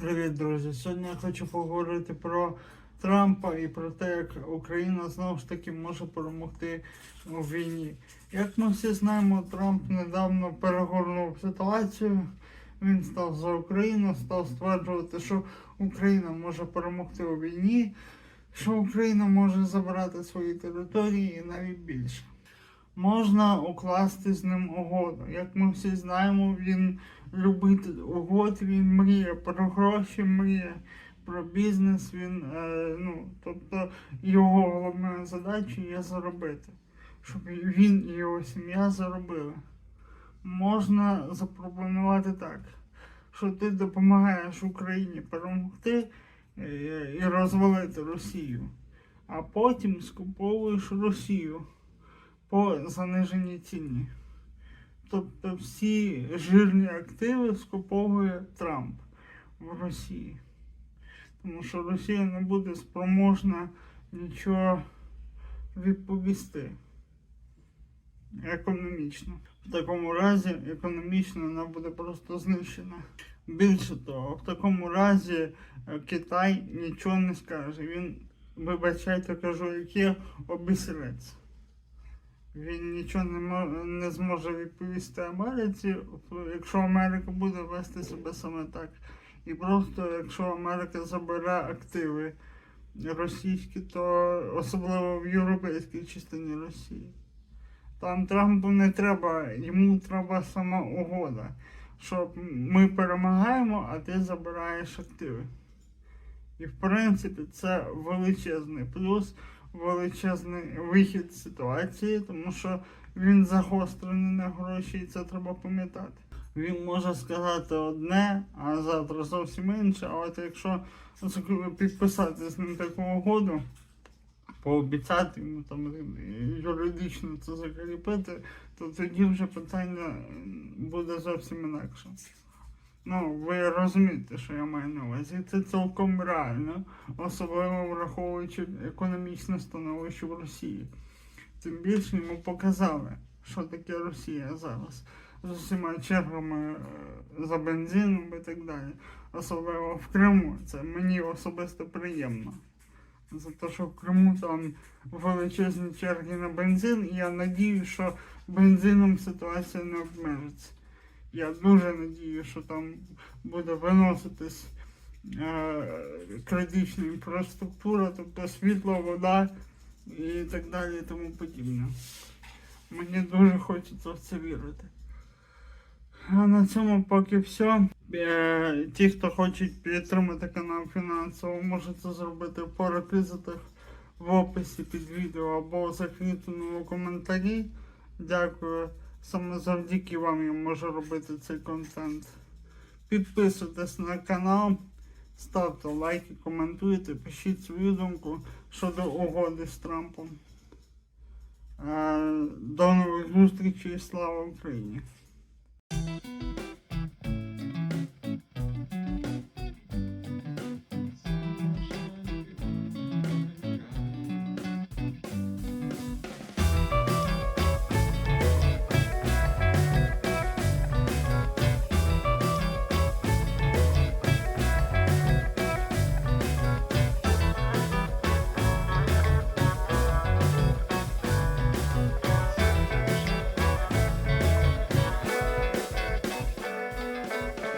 Привіт, друзі! Сьогодні я хочу поговорити про Трампа і про те, як Україна знову ж таки може перемогти у війні. Як ми всі знаємо, Трамп недавно перегорнув ситуацію. Він став за Україну, став стверджувати, що Україна може перемогти у війні, що Україна може забрати свої території і навіть більше. Можна укласти з ним угоду. Як ми всі знаємо, він любитель угод, він мріє про гроші, мріє про бізнес. Він, е, ну, тобто його головною задачею є заробити, щоб він і його сім'я заробили. Можна запропонувати так, що ти допомагаєш Україні перемогти е, і розвалити Росію, а потім скуповуєш Росію по заниженій ціні. Тобто всі жирні активи скуповує Трамп в Росії. Тому що Росія не буде спроможна нічого відповісти економічно. В такому разі економічно вона буде просто знищена. Більше того, в такому разі е, Китай нічого не скаже. Він, вибачайте, кажу, яке обісреться. Він нічого не, мо- не зможе відповісти Америці, якщо Америка буде вести себе саме так. І просто якщо Америка забере активи російські, то особливо в європейській частині Росії. Там Трампу не треба, йому треба сама угода, що ми перемагаємо, а ти забираєш активи. І в принципі це величезний плюс, величезний вихід ситуації, тому що він загострений на гроші, і це треба пам'ятати. Він може сказати одне, а завтра зовсім інше. А от якщо підписати з ним таку угоду, пообіцяти йому там юридично це закріпити, то тоді вже питання буде зовсім інакше. Ну, ви розумієте, що я маю на увазі. Це цілком реально, особливо враховуючи економічне становище в Росії. Тим більше йому показали, що таке Росія зараз з усіма чергами е, за бензином і так далі. Особливо в Криму. Це мені особисто приємно. За те, що в Криму там величезні черги на бензин, і я надію, що бензином ситуація не обмежиться. Я дуже надію, що там буде виноситись е, критична інфраструктура, тобто світло, вода і так далі і тому подібне. Мені дуже хочеться в це вірити. А на цьому поки все. Е, ті, хто хочуть підтримати канал фінансово, можуть це зробити по реквізитах в описі під відео або закріпленому коментарі. Дякую. Саме завдяки вам я можу робити цей контент. Підписуйтесь на канал, ставте лайки, коментуйте, пишіть свою думку щодо угоди з Трампом. Е, До нових зустрічей, слава Україні!